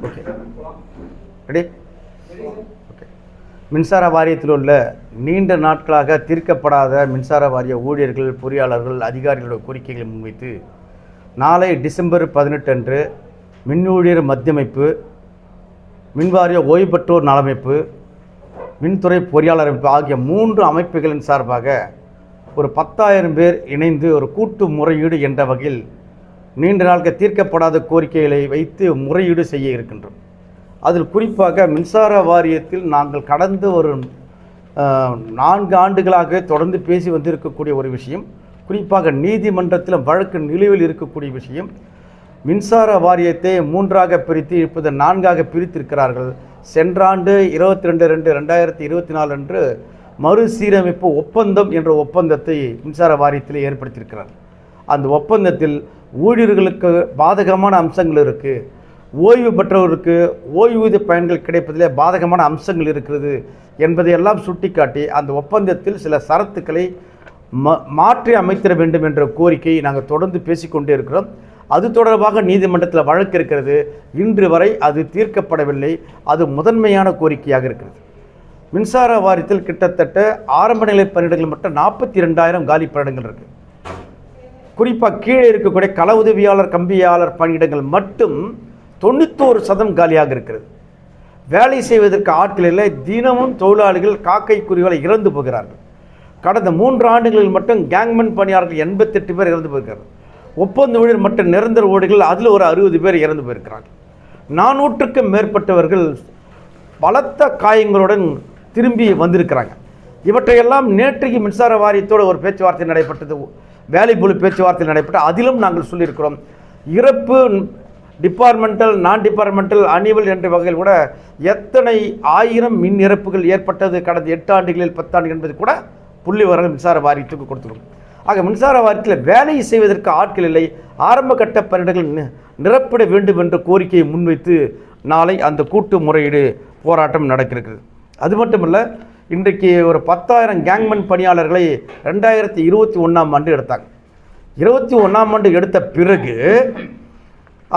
Okay ready okay மின்சார வாரியத்தில் உள்ள நீண்ட நாட்களாக தீர்க்கப்படாத மின்சார வாரிய ஊழியர்கள் பொறியாளர்கள் அதிகாரிகளோட கோரிக்கைகளை முன்வைத்து நாளை டிசம்பர் பதினெட்டு அன்று மின் ஊழியர் மத்தியமைப்பு மின்வாரிய ஓய்வு பெற்றோர் நலமைப்பு மின்துறை பொறியாளர் அமைப்பு ஆகிய மூன்று அமைப்புகளின் சார்பாக ஒரு பத்தாயிரம் பேர் இணைந்து ஒரு கூட்டு முறையீடு என்ற வகையில் நீண்ட நாட்கள் தீர்க்கப்படாத கோரிக்கைகளை வைத்து முறையீடு செய்ய இருக்கின்றோம். அதில் குறிப்பாக மின்சார வாரியத்தில் நாங்கள் கடந்து வரும் நான்கு ஆண்டுகளாக தொடர்ந்து பேசி வந்திருக்கக்கூடிய ஒரு விஷயம் குறிப்பாக நீதிமன்றத்தில் வழக்கு நிலுவையில் இருக்கக்கூடிய விஷயம். மின்சார வாரியத்தை மூன்றாக பிரித்து இப்போது நான்காக பிரித்திருக்கிறார்கள். சென்ற ஆண்டு இருபத்தி ரெண்டு ரெண்டு ரெண்டாயிரத்தி இருபத்தி நாலு அன்று மறுசீரமைப்பு ஒப்பந்தம் என்ற ஒப்பந்தத்தை மின்சார வாரியத்தில் ஏற்படுத்தியிருக்கிறார் அந்த ஒப்பந்தத்தில் ஊழியர்களுக்கு பாதகமான அம்சங்கள் இருக்குது ஓய்வு பெற்றவருக்கு ஓய்வூதிய பயன்கள் கிடைப்பதிலே பாதகமான அம்சங்கள் இருக்கிறது என்பதையெல்லாம் சுட்டிக்காட்டி அந்த ஒப்பந்தத்தில் சில சரத்துக்களை ம மாற்றி அமைத்திட வேண்டும் என்ற கோரிக்கையை நாங்கள் தொடர்ந்து பேசிக்கொண்டே இருக்கிறோம். அது தொடர்பாக நீதிமன்றத்தில் வழக்கு இருக்கிறது. இன்று வரை அது தீர்க்கப்படவில்லை. அது முதன்மையான கோரிக்கையாக இருக்கிறது. மின்சார வாரியத்தில் கிட்டத்தட்ட ஆரம்ப நிலை பணியிடங்கள் மட்டும் நாற்பத்தி ரெண்டாயிரம் காலி பணியிடங்கள் இருக்குது குறிப்பாக கீழே இருக்கக்கூடிய கள உதவியாளர் கம்பியாளர் பணியிடங்கள் மட்டும் தொண்ணூத்தோரு சதம் காலியாக இருக்கிறது. வேலை செய்வதற்கு ஆட்கள் இல்லை. தினமும் தொழிலாளிகள் காக்கை குருவிகளை இறந்து போகிறார்கள். கடந்த மூன்று ஆண்டுகளில் மட்டும் கேங்மேன் பணியாளர்கள் எண்பத்தெட்டு பேர் இறந்து போயிருக்கிறார்கள். ஒப்பந்த ஊழியர் மற்றும் நிரந்தர ஊழியர்கள் அதில் ஒரு அறுபது பேர் இறந்து போயிருக்கிறார்கள். நானூற்றுக்கும் மேற்பட்டவர்கள் பலத்த காயங்களுடன் திரும்பி வந்திருக்கிறாங்க. இவற்றையெல்லாம் நேற்றைக்கு மின்சார வாரியத்தோடு ஒரு பேச்சுவார்த்தை நடைபெற்றது. வேலைப்புழு பேச்சுவார்த்தை நடைபெற்ற அதிலும் நாங்கள் சொல்லியிருக்கிறோம். இறப்பு டிபார்ட்மெண்டல் நான் டிபார்ட்மெண்டல் அனிவல் என்ற வகையில் கூட எத்தனை ஆயிரம் மின் இறப்புகள் ஏற்பட்டது கடந்த எட்டு ஆண்டுகளில் பத்தாண்டு என்பது கூட புள்ளி விவரங்கள் மின்சார வாரியத்துக்கு கொடுத்துடும் ஆக மின்சார வாரியத்தில் வேலை செய்வதற்கு ஆட்கள் இல்லை. ஆரம்ப கட்ட பணியிடங்கள் நி- நிரப்பிட வேண்டும் என்ற கோரிக்கையை முன்வைத்து நாளை அந்த கூட்டு முறையீடு போராட்டம் நடக்கிறது. அது மட்டுமல்ல இன்றைக்கு ஒரு பத்தாயிரம் கேங்மென் பணியாளர்களை ரெண்டாயிரத்தி இருபத்தி ஒன்றாம் ஆண்டு எடுத்தாங்க. இருபத்தி ஒன்றாம் ஆண்டு எடுத்த பிறகு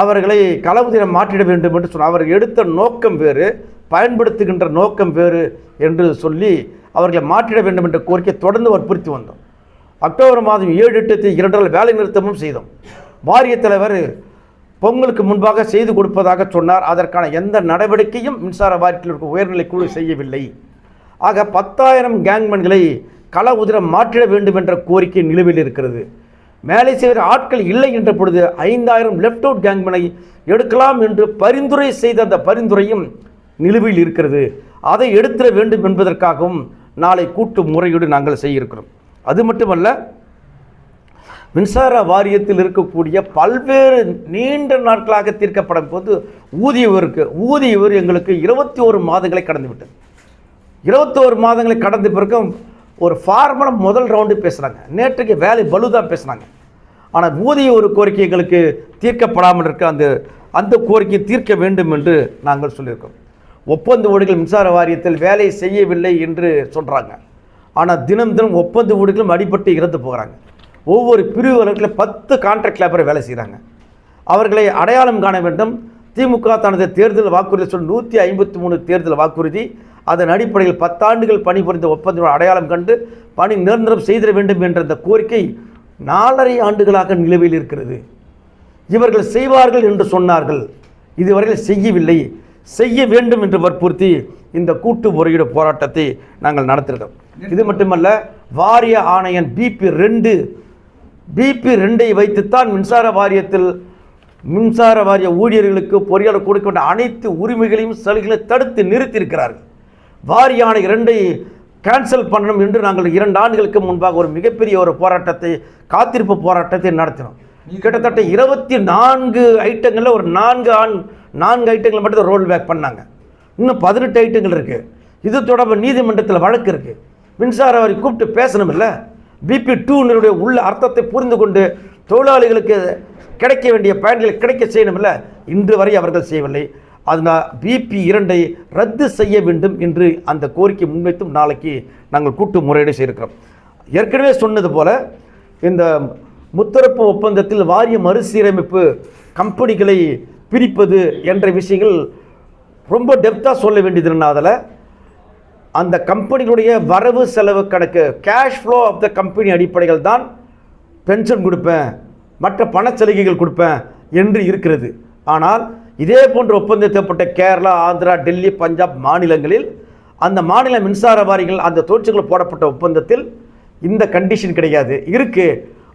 அவர்களை களவுதிரம் மாற்றிட வேண்டும் என்று சொன்ன அவர் எடுத்த நோக்கம் வேறு பயன்படுத்துகின்ற நோக்கம் வேறு என்று சொல்லி அவர்களை மாற்றிட வேண்டும் என்ற கோரிக்கை தொடர்ந்து வற்புறுத்தி வந்தோம். அக்டோபர் மாதம் ஏழு எட்டு இரண்டு வேலை நிறுத்தமும் செய்தோம். வாரிய தலைவர் பொங்கலுக்கு முன்பாக செய்து கொடுப்பதாக சொன்னார். அதற்கான எந்த நடவடிக்கையும் மின்சார வாரியத்தில் இருக்கும் உயர்நிலை குழு செய்யவில்லை. ஆக பத்தாயிரம் கேங்மன்களை கள உதிரம் மாற்றிட வேண்டும் என்ற கோரிக்கை நிலுவையில் இருக்கிறது. மேலே செய்கிற ஆட்கள் இல்லை என்ற பொழுது ஐந்தாயிரம் லெஃப்ட் அவுட் கேங்மனை எடுக்கலாம் என்று பரிந்துரை செய்த அந்த பரிந்துரையும் நிலுவையில் இருக்கிறது. அதை எடுத்திட வேண்டும் என்பதற்காகவும் நாளை கூட்டு முறையீடு நாங்கள் செய்ய இருக்கிறோம் அது மட்டுமல்ல மின்சார வாரியத்தில் இருக்கக்கூடிய பல்வேறு நீண்ட நாட்களாக தீர்க்கப்படும் போது ஊதிய ஊதியவர் ஊதிய எங்களுக்கு இருபத்தி ஒரு மாதங்களை கடந்துவிட்டது இருபத்தோரு மாதங்களை கடந்த பிறகும் ஒரு ஃபார்மலாக முதல் ரவுண்டு பேசுகிறாங்க நேற்றுக்கு வேலை பலுதான் பேசுனாங்க ஆனால் ஊதிய ஒரு கோரிக்கை எங்களுக்கு தீர்க்கப்படாமல் இருக்க அந்த அந்த கோரிக்கையை தீர்க்க வேண்டும் என்று நாங்கள் சொல்லியிருக்கோம். ஒப்பந்த ஊழியர்கள் மின்சார வாரியத்தில் வேலை செய்யவில்லை என்று சொல்கிறாங்க ஆனால் தினம் தினம் ஒப்பந்த ஊழியர்களும் அடிபட்டு இறந்து போகிறாங்க ஒவ்வொரு பிரிவுகளுக்கும் பத்து கான்ட்ராக்ட் லேபரை வேலை செய்கிறாங்க அவர்களை அடையாளம் காண வேண்டும். திமுக தனது தேர்தல் வாக்குறுதி சொல்லி நூற்றி ஐம்பத்தி மூணு தேர்தல் வாக்குறுதி. அதன் அடிப்படையில் பத்தாண்டுகள் பணிபுரிந்த ஒப்பந்தம் அடையாளம் கண்டு பணி நிரந்தரம் செய்திட வேண்டும் என்ற அந்த கோரிக்கை நாலரை ஆண்டுகளாக நிலுவையில் இருக்கிறது. இவர்கள் செய்வார்கள் என்று சொன்னார்கள். இதுவரையில் செய்யவில்லை. செய்ய வேண்டும் என்று வற்புறுத்தி இந்த கூட்டு முறையீடு போராட்டத்தை நாங்கள் நடத்திருக்கோம். இது மட்டுமல்ல வாரிய ஆணையன் பிபி ரெண்டு பிபி ரெண்டை வைத்துத்தான் மின்சார வாரியத்தில் மின்சார வாரிய ஊழியர்களுக்கு பொறியாளர் கொடுக்க வேண்டிய அனைத்து உரிமைகளையும் சலுகைகளை தடுத்து நிறுத்தியிருக்கிறார்கள். வாரிய ஆணை இரண்டை கேன்சல் பண்ணணும் என்று நாங்கள் இரண்டு ஆண்டுகளுக்கு முன்பாக ஒரு மிகப்பெரிய ஒரு போராட்டத்தை காத்திருப்பு போராட்டத்தை நடத்தினோம். கிட்டத்தட்ட இருபத்தி நான்கு ஐட்டங்களில் ஒரு நான்கு ஆண் நான்கு ஐட்டங்கள் மட்டும் ரோல் பேக் பண்ணாங்க. இன்னும் பதினெட்டு ஐட்டங்கள் இருக்குது இது தொடர்பு நீதிமன்றத்தில் வழக்கு இருக்குது மின்சார வாரி கூப்பிட்டு பேசணும் இல்லை பிபி டூனுடைய உள்ள அர்த்தத்தை புரிந்து கொண்டு தொழிலாளிகளுக்கு கிடைக்க வேண்டிய பயன்களை கிடைக்க செய்யணும் இன்று வரை அவர்கள் செய்யவில்லை. அதனால் பிபி இரண்டை ரத்து செய்ய வேண்டும் என்று அந்த கோரிக்கை முன்வைத்தும் நாளைக்கு நாங்கள் கூட்டு முறையீடு செய்திருக்கிறோம். ஏற்கனவே சொன்னது போல் இந்த முத்தரப்பு ஒப்பந்தத்தில் வாரிய மறுசீரமைப்பு கம்பெனிகளை பிரிப்பது என்ற விஷயங்கள் ரொம்ப டெப்த்தாக சொல்ல வேண்டியதுன்னா அதில் அந்த கம்பெனிகளுடைய வரவு செலவு கணக்கு cash flow of the company அடிப்படைகள் தான் பென்ஷன் கொடுப்பேன் மற்ற பண சலுகைகள் கொடுப்பேன் என்று இருக்கிறது. ஆனால் இதே போன்ற ஒப்பந்தத்தப்பட்ட கேரளா ஆந்திரா டெல்லி பஞ்சாப் மாநிலங்களில் அந்த மாநில மின்சார வாரிகள் அந்த தொழிற்சங்கங்கள் போடப்பட்ட ஒப்பந்தத்தில் இந்த கண்டிஷன் கிடையாது. இருக்குது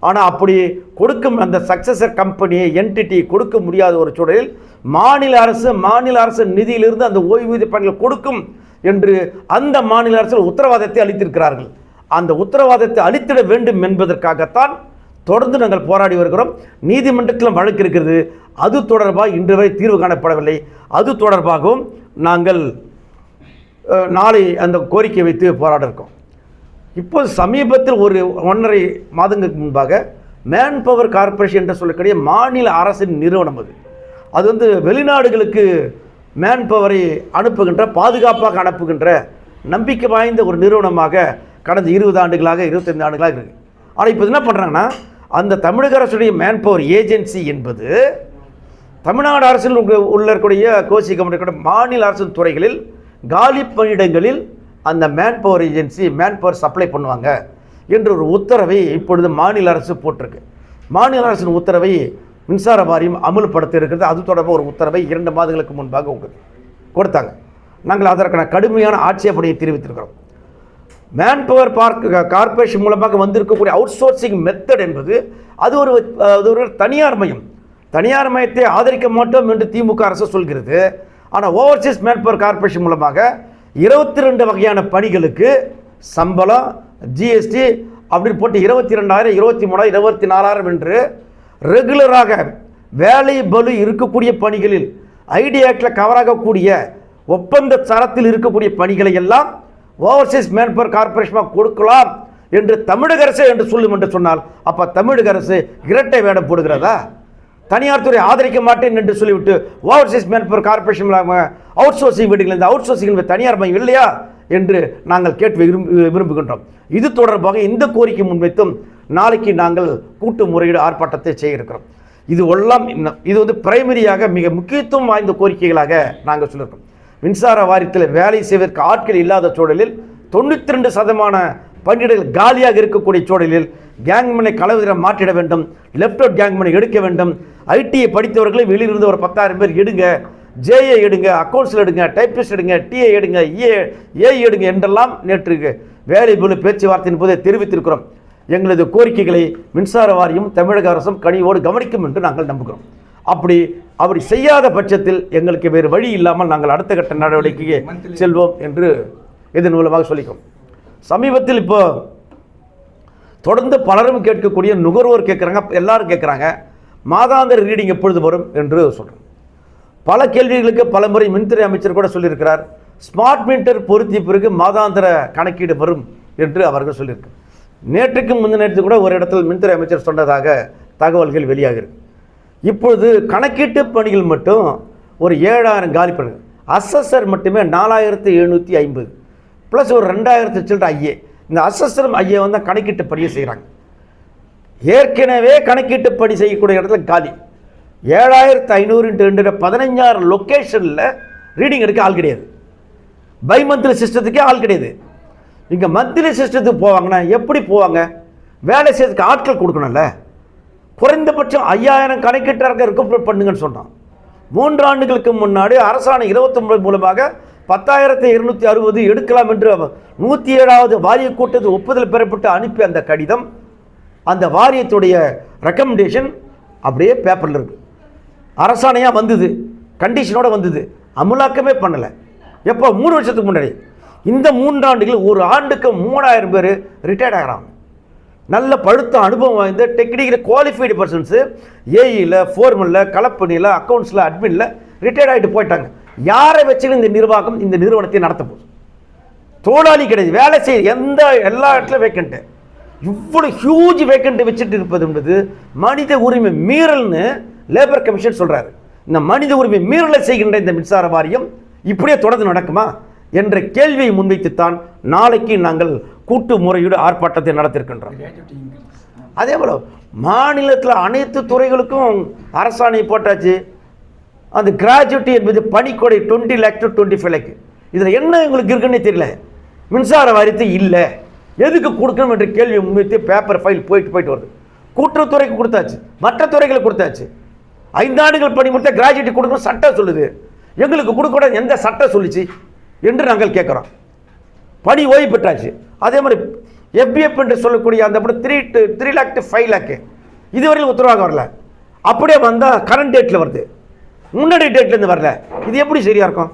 ஆனால் அப்படி கொடுக்கும் அந்த சக்சஸர் கம்பெனி என்டிட்டி கொடுக்க முடியாத ஒரு சூழலில் மாநில அரசு மாநில அரசு நிதியிலிருந்து அந்த ஓய்வூதிய பணிகள் கொடுக்கும் என்று அந்த மாநில அரசு உத்தரவாதத்தை அளித்திருக்கிறார்கள். அந்த உத்தரவாதத்தை அளித்திட வேண்டும் என்பதற்காகத்தான் தொடர்ந்து நாங்கள் போராடி வருகிறோம். நீதிமன்றத்திலும் வழக்கு இருக்கிறது. அது தொடர்பாக இன்று வரை தீர்வு காணப்படவில்லை. அது தொடர்பாகவும் நாங்கள் நாளை அந்த கோரிக்கை வைத்து போராட இருக்கோம் இப்போ சமீபத்தில் ஒரு ஒன்றரை மாதங்களுக்கு முன்பாக மேன் பவர் கார்ப்பரேஷன் என்று சொல்லக்கூடிய மாநில அரசின் நிறுவனம் அது. அது வந்து வெளிநாடுகளுக்கு மேன் பவரை அனுப்புகின்ற பாதுகாப்பாக அனுப்புகின்ற நம்பிக்கை வாய்ந்த ஒரு நிறுவனமாக கடந்த இருபது ஆண்டுகளாக இருபத்தைந்து ஆண்டுகளாக இருக்குது ஆனால் இப்போ என்ன பண்ணுறாங்கன்னா அந்த தமிழக அரசுடைய மேன் பவர் ஏஜென்சி என்பது தமிழ்நாடு அரசில் உள்ள இருக்கக்கூடிய கோசி கம்பெனி மாநில அரசின் துறைகளில் காலி பணியிடங்களில் அந்த man power agency man power supply பண்ணுவாங்க என்ற ஒரு உத்தரவை இப்பொழுது மாநில அரசு போட்டிருக்கு. மாநில அரசின் உத்தரவை மின்சார வாரியம் அமல்படுத்த இருக்கிறது அது தொடர்பாக ஒரு உத்தரவை இரண்டு மாதங்களுக்கு முன்பாக உங்களுக்கு கொடுத்தாங்க. நாங்கள் அதற்கான கடுமையான ஆட்சேபனையை தெரிவித்திருக்கிறோம். மேன் பவர் பார்க் கார்ப்பரேஷன் மூலமாக வந்திருக்கக்கூடிய அவுட் சோர்சிங் மெத்தட் என்பது அது ஒரு அது ஒரு தனியார் மையம். தனியார் மையத்தை ஆதரிக்க மாட்டோம் என்று திமுக அரசு சொல்கிறது. ஆனால் ஓவர்சீஸ் மேன் பவர் கார்பரேஷன் மூலமாக இருபத்தி ரெண்டு வகையான பணிகளுக்கு சம்பளம் ஜிஎஸ்டி அப்படின்னு போட்டு இருபத்தி ரெண்டாயிரம் இருபத்தி மூணாயிரம் இருபத்தி நாலாயிரம் என்று ரெகுலராக வேலை பலு இருக்கக்கூடிய பணிகளில் ஐடி கவராகக்கூடிய ஒப்பந்த தரத்தில் இருக்கக்கூடிய பணிகளை எல்லாம் ஓவர்சீஸ் மேன்பவர் கார்பரேஷனாக கொடுக்கலாம் என்று தமிழக அரசு என்று சொல்லும் என்று சொன்னால் அப்போ தமிழக அரசு இரட்டை வேடம் போடுகிறதா? தனியார் துறை ஆதரிக்க மாட்டேன் என்று சொல்லிவிட்டு overseas manpower corporation outsourcing வீடுகள் இந்த அவுட் சோர்சிங் தனியார் மையம் இல்லையா? என்று நாங்கள் கேட்டு விரும்பு விரும்புகின்றோம். இது தொடர்பாக இந்த கோரிக்கை முன்வைத்தும் நாளைக்கு நாங்கள் கூட்டு முறையீடு ஆர்ப்பாட்டத்தை செய்ய இருக்கிறோம். இது எல்லாம் இன்னும் இது வந்து பிரைமரியாக மிக முக்கியத்துவம் வாய்ந்த கோரிக்கைகளாக நாங்கள் சொல்லியிருக்கோம். மின்சார வாரியத்தில் வேலை செய்வதற்கு ஆட்கள் இல்லாத சூழலில் தொண்ணூற்றி ரெண்டு சதமான பணியிடங்கள் காலியாக இருக்கக்கூடிய சூழலில் கேங்மனை கலவர மாற்றிட வேண்டும் லெஃப்ட் அவுட் கேங்மனை எடுக்க வேண்டும். ஐடிஐ படித்தவர்களை வெளியிலிருந்து ஒரு பத்தாயிரம் பேர் எடுங்க ஜேஏ எடுங்க அக்கௌண்ட்ஸில் எடுங்க டைப்பிஸ்ட் எடுங்க டிஏ எடுங்க ஏ ஏ எடுங்க என்றெல்லாம் நேற்று வேலை போல பேச்சுவார்த்தையின் போதே தெரிவித்திருக்கிறோம். எங்களது கோரிக்கைகளை மின்சார வாரியம் தமிழக அரசும் கனிவோடு கவனிக்கும் என்று நாங்கள் நம்புகிறோம். அப்படி அப்படி செய்யாத பட்சத்தில் எங்களுக்கு வேறு வழி இல்லாமல் நாங்கள் அடுத்த கட்ட நடவடிக்கைக்கு செல்வோம் என்று இதன் மூலமாக சொல்லிக்கிறோம். சமீபத்தில் இப்போ தொடர்ந்து பலரும் கேட்கக்கூடிய நுகர்வோர் கேட்குறாங்க எல்லாரும் கேட்குறாங்க மாதாந்திர ரீடிங் எப்பொழுது வரும் என்று சொல்கிறோம் பல கேள்விகளுக்கு பல முறை மின்துறை அமைச்சர் கூட சொல்லியிருக்கிறார் ஸ்மார்ட் மீட்டர் பொருத்திய பிறகு மாதாந்திர கணக்கீடு வரும் என்று அவர்கள் சொல்லியிருக்கார் நேற்றுக்கு முந்தின நேற்று கூட ஒரு இடத்தில் மின்துறை அமைச்சர் சொன்னதாக தகவல்கள் வெளியாகிறது இப்பொழுது கணக்கீட்டு பணிகள் மட்டும் ஒரு ஏழாயிரம் காலி பண்ணுங்க. அசஸர் மட்டுமே நாலாயிரத்து எழுநூற்றி ஐம்பது. ப்ளஸ் ஒரு ரெண்டாயிரத்து சில்லற ஐஏ. இந்த அசஸரும் ஐஏ வந்து கணக்கீட்டு பணியை செய்கிறாங்க ஏற்கனவே கணக்கீட்டு பணி செய்யக்கூடிய இடத்துல காலி. ஏழாயிரத்து ஐநூறு ரெண்டு பதினஞ்சாயிரம் லொக்கேஷனில் ரீடிங் எடுக்க ஆள் கிடையாது. பை மந்த்லி சிஸ்டத்துக்கே ஆள் கிடையாது. இங்கே மந்த்லி சிஸ்டத்துக்கு போவாங்கன்னா எப்படி போவாங்க? வேலை செய்யறதுக்கு ஆட்கள் கொடுக்கணும்ல. குறைந்தபட்சம் ஐயாயிரம் கணக்கீட்டாளர்கள் ரெக்கமெண்ட் பண்ணுங்கன்னு சொன்னான். மூன்று ஆண்டுகளுக்கு முன்னாடி அரசாணை இருபத்தொன்பது மூலமாக பத்தாயிரத்தி இருநூத்தி அறுபது எடுக்கலாம் என்று நூற்றி ஏழாவது வாரிய கூட்டத்தில் ஒப்புதல் பெறப்பட்டு அனுப்பி அந்த கடிதம் அந்த வாரியத்துடைய ரெக்கமெண்டேஷன் அப்படியே பேப்பரில் இருக்கு. அரசாணையாக வந்தது கண்டிஷனோட வந்தது அமுலாக்கமே பண்ணலை. எப்போ? மூணு வருஷத்துக்கு முன்னாடி. இந்த மூன்றாண்டுகள் ஒரு ஆண்டுக்கு மூணாயிரம் பேர் ரிட்டையர்ட் ஆகிறாங்க. நல்ல பழுத்த அனுபவம் வாய்ந்த டெக்னிக்கல் குவாலிஃபைடு பர்சன்ஸு ஏஇயில் ஃபோர்மனில் கலப்பணியில் அக்கௌண்ட்ஸில் அட்மினில் ரிட்டையர்ட் ஆகிட்டு போயிட்டாங்க. யாரை வச்சு இந்த நிர்வாகம் இந்த நிறுவனத்தை நடத்த போகுது? தொழிலாளி கிடையாது வேலை செய்ய எந்த எல்லா இடத்துலையும் வேக்கண்ட்டு இவ்வளோ ஹியூஜ் வேக்கண்ட் வச்சுட்டு இருப்பதுன்றது மனித உரிமை மீறல்னு லேபர் கமிஷன் சொல்கிறாரு இந்த மனித உரிமை மீறலை செய்கின்ற இந்த மின்சார வாரியம் இப்படியே தொடர்ந்து நடக்குமா? என்ற கேள்வியை முன்வைத்துத்தான் நாளைக்கு நாங்கள் கூட்டு முறையீடு ஆர்ப்பாட்டத்தை நடத்திருக்கின்றோம். அதே போல் மாநிலத்தில் அனைத்து துறைகளுக்கும் அரசாணை போட்டாச்சு. அந்த கிராஜுவிட்டி என்பது பணிக்கொடை twenty lakh to twenty five lakh இதில் என்ன உங்களுக்கு இருக்குன்னு தெரியல. மின்சார வாரியத்து இல்லை. எதுக்கு கொடுக்கணும் என்ற கேள்வி முன்வைத்து பேப்பர் ஃபைல் போயிட்டு போயிட்டு வருது. கூட்டுறவுத்துறைக்கு கொடுத்தாச்சு. மற்ற துறைகளுக்கு கொடுத்தாச்சு. ஐந்தாண்டுகள் பணி முடித்த கிராஜுவிட்டி கொடுக்கணும் சட்டம் சொல்லுது. எங்களுக்கு கொடுக்கக்கூடாது எந்த சட்டம் சொல்லுச்சு? என்று நாங்கள் கேட்குறோம். பணி ஓய்வு பெற்றாச்சு. அதே மாதிரி எஃபிஎஃப் என்று சொல்லக்கூடிய அந்த படம் three to three lakh to five lakh இதுவரையில் உத்தரவாக வரல. அப்படியே வந்தால் கரண்ட் டேட்டில் வருது. முன்னாடி டேட்லேருந்து வரல. இது எப்படி சரியாக இருக்கும்?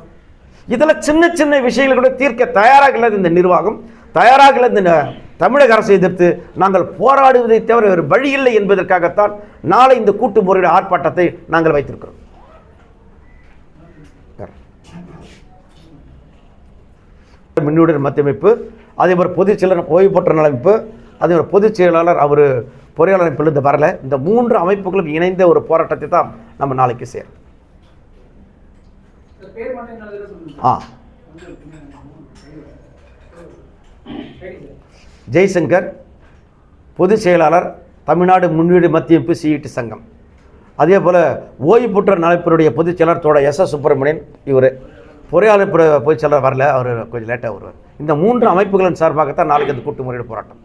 இதில் சின்ன சின்ன விஷயங்கள் கூட தீர்க்க தயாராக இல்லாத இந்த நிர்வாகம் தயாராக இல்லாத இந்த தமிழக அரசை எதிர்த்து நாங்கள் போராடுவதை தவிர வேறு வழி இல்லை என்பதற்காகத்தான் நாளை இந்த கூட்டு முறையீடு ஆர்ப்பாட்டத்தை நாங்கள் வைத்திருக்கிறோம். மின்னுடைய மத்தியமைப்பு அதே மாதிரி பொதுச் செயலர் ஓய்வு பெற்ற நலமைப்பு அதே மாதிரி பொதுச் செயலாளர் அவர் பொறியாளர் அமைப்பிலிருந்து வரல. இந்த மூன்று அமைப்புகளும் இணைந்த ஒரு போராட்டத்தை தான் நம்ம நாளைக்கு செய்யறோம். சார், பேர் மட்டும் இன்னொரு தடவை சொல்லுங்க ஆ. ஜெய்சங்கர் பொதுச் செயலாளர் தமிழ்நாடு முன்னீடு மத்தியமைப்பு சிஇடி சங்கம். அதே போல் ஓய்வு பெற்ற நலப்பினுடைய பொதுச் செயலாளர் தோட எஸ் எஸ் சுப்பிரமணியன் இவர். பொறியாளர் பிர- பொதுச் செயலாளர் வரல அவர் கொஞ்சம் லேட்டாக வருவார். இந்த மூன்று அமைப்புகளின் சார்பாகத்தான் நாளைக்கு அந்த கூட்டு முறையீடு போராட்டம்.